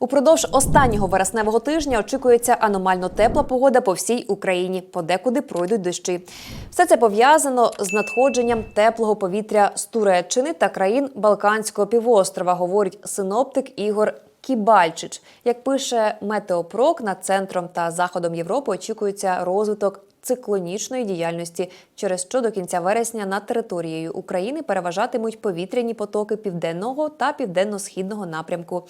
Упродовж останнього вересневого тижня очікується аномально тепла погода по всій Україні. Подекуди пройдуть дощі. Все це пов'язано з надходженням теплого повітря з Туреччини та країн Балканського півострова, говорить синоптик Ігор. Кібальчич, як пише Метеопрок, над центром та заходом Європи очікується розвиток циклонічної діяльності, через що до кінця вересня над територією України переважатимуть повітряні потоки південного та південно-східного напрямку.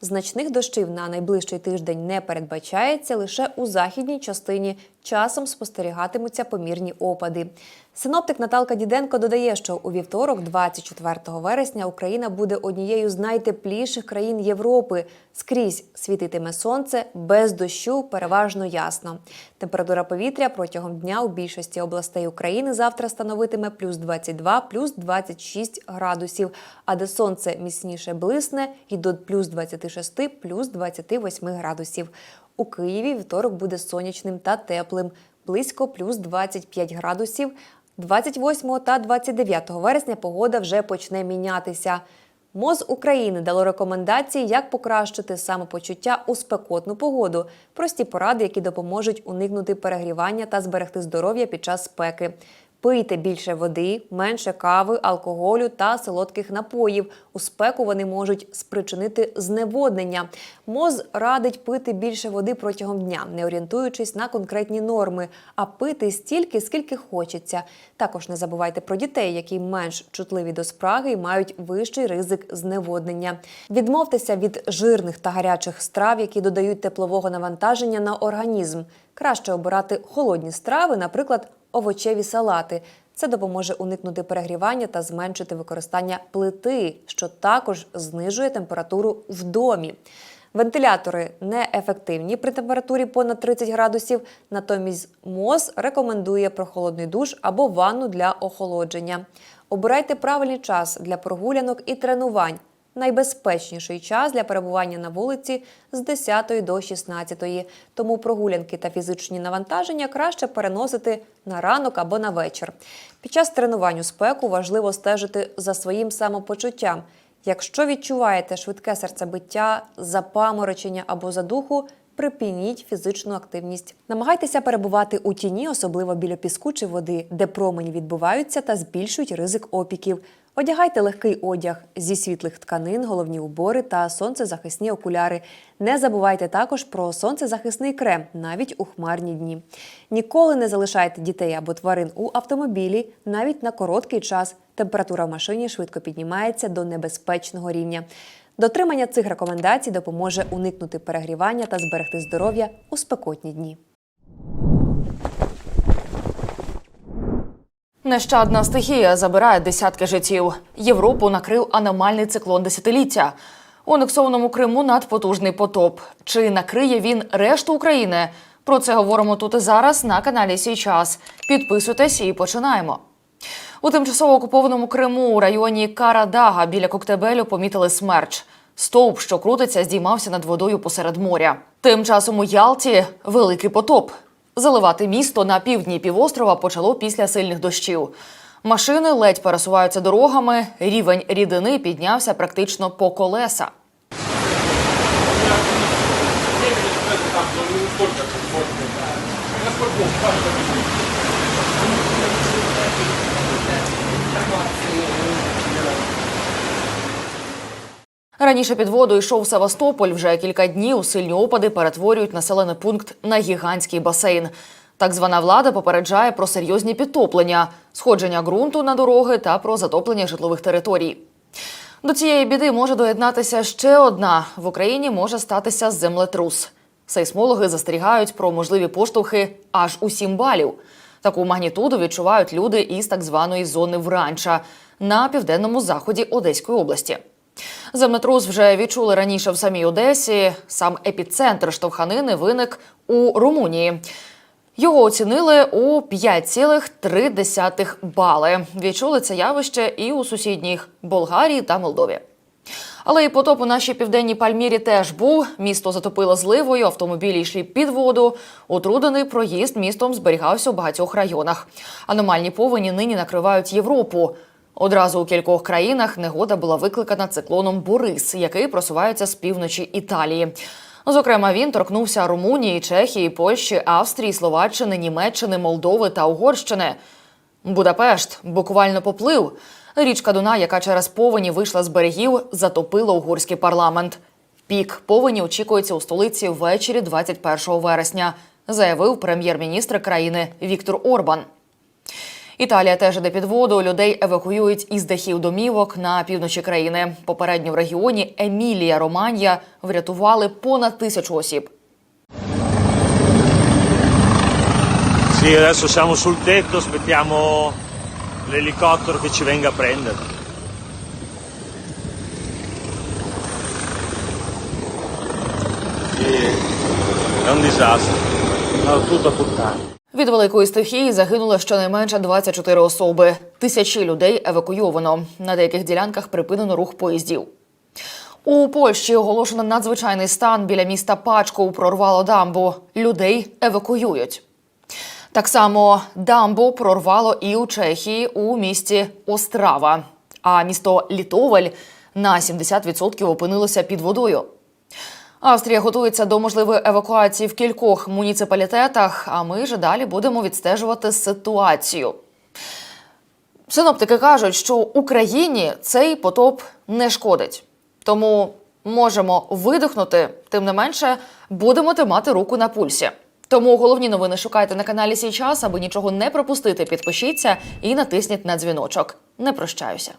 Значних дощів на найближчий тиждень не передбачається лише у західній частині. Часом спостерігатимуться помірні опади. Синоптик Наталка Діденко додає, що у вівторок, 24 вересня, Україна буде однією з найтепліших країн Європи. Скрізь світитиме сонце без дощу, переважно ясно. Температура повітря протягом дня у більшості областей України завтра становитиме плюс 22, плюс 26 градусів, а де сонце міцніше блисне і до плюс 26, плюс 28 градусів. У Києві вівторок буде сонячним та теплим, близько плюс 25 градусів. 28 та 29 вересня погода вже почне мінятися. МОЗ України дало рекомендації, як покращити самопочуття у спекотну погоду, прості поради, які допоможуть уникнути перегрівання та зберегти здоров'я під час спеки. Пийте більше води, менше кави, алкоголю та солодких напоїв. У спеку вони можуть спричинити зневоднення. МОЗ радить пити більше води протягом дня, не орієнтуючись на конкретні норми, а пити стільки, скільки хочеться. Також не забувайте про дітей, які менш чутливі до спраги і мають вищий ризик зневоднення. Відмовтеся від жирних та гарячих страв, які додають теплового навантаження на організм. Краще обирати холодні страви, наприклад, овочеві салати. Це допоможе уникнути перегрівання та зменшити використання плити, що також знижує температуру в домі. Вентилятори неефективні при температурі понад 30 градусів. Натомість МОЗ рекомендує прохолодний душ або ванну для охолодження. Обирайте правильний час для прогулянок і тренувань. Найбезпечніший час для перебування на вулиці з 10 до 16. Тому прогулянки та фізичні навантаження краще переносити на ранок або на вечір. Під час тренувань у спеку важливо стежити за своїм самопочуттям. Якщо відчуваєте швидке серцебиття, запаморочення або задуху, припиніть фізичну активність. Намагайтеся перебувати у тіні, особливо біля піску чи води, де промені відбуваються та збільшують ризик опіків. Одягайте легкий одяг зі світлих тканин, головні убори та сонцезахисні окуляри. Не забувайте також про сонцезахисний крем навіть у хмарні дні. Ніколи не залишайте дітей або тварин у автомобілі навіть на короткий час. Температура в машині швидко піднімається до небезпечного рівня. Дотримання цих рекомендацій допоможе уникнути перегрівання та зберегти здоров'я у спекотні дні. Нещадна стихія забирає десятки життів. Європу накрив аномальний циклон десятиліття. У анексованому Криму надпотужний потоп. Чи накриє він решту України? Про це говоримо тут і зараз на каналі Сій час. Підписуйтесь і починаємо. У тимчасово окупованому Криму у районі Карадага біля Коктебелю помітили смерч. Стовп, що крутиться, здіймався над водою посеред моря. Тим часом у Ялті великий потоп. Заливати місто на півдні півострова почало після сильних дощів. Машини ледь пересуваються дорогами. Рівень рідини піднявся практично по колеса. Раніше під воду йшов Севастополь. Вже кілька днів сильні опади перетворюють населений пункт на гігантський басейн. Так звана влада попереджає про серйозні підтоплення, сходження ґрунту на дороги та про затоплення житлових територій. До цієї біди може доєднатися ще одна: в Україні може статися землетрус. Сейсмологи застерігають про можливі поштовхи аж у 7 балів. Таку магнітуду відчувають люди із так званої зони Вранча на південному заході Одеської області. Землетрус вже відчули раніше в самій Одесі. Сам епіцентр штовханини виник у Румунії. Його оцінили у 5,3 бали. Відчули це явище і у сусідніх Болгарії та Молдові. Але і потоп у нашій південній Пальмірі теж був. Місто затопило зливою, автомобілі йшли під воду. Утрудений проїзд містом зберігався у багатьох районах. Аномальні повені нині накривають Європу. Одразу у кількох країнах негода була викликана циклоном Борис, який просувається з півночі Італії. Зокрема, він торкнувся Румунії, Чехії, Польщі, Австрії, Словаччини, Німеччини, Молдови та Угорщини. Будапешт буквально поплив. Річка Дуна, яка через повені вийшла з берегів, затопила угорський парламент. Пік повені очікується у столиці ввечері 21 вересня, заявив прем'єр-міністр країни Віктор Орбан. Італія теж іде під воду. Людей евакуюють із дахів домівок на півночі країни. Попередньо в регіоні Емілія Романія врятували понад тисячу осіб. Sì, adesso siamo sul tetto, aspettiamo l'elicottero che ci venga a prendere. Sì, è un disastro. No, tutto a puttane. Від великої стихії загинуло щонайменше 24 особи. Тисячі людей евакуйовано. На деяких ділянках припинено рух поїздів. У Польщі оголошено надзвичайний стан біля міста Пачку. Прорвало дамбу. Людей евакуюють. Так само дамбу прорвало і у Чехії у місті Острава. А місто Літовель на 70% опинилося під водою. Австрія готується до можливої евакуації в кількох муніципалітетах, а ми ж далі будемо відстежувати ситуацію. Синоптики кажуть, що Україні цей потоп не шкодить. Тому можемо видихнути, тим не менше, будемо тримати руку на пульсі. Тому головні новини шукайте на каналі Сій час, аби нічого не пропустити. Підпишіться і натисніть на дзвіночок. Не прощаюся.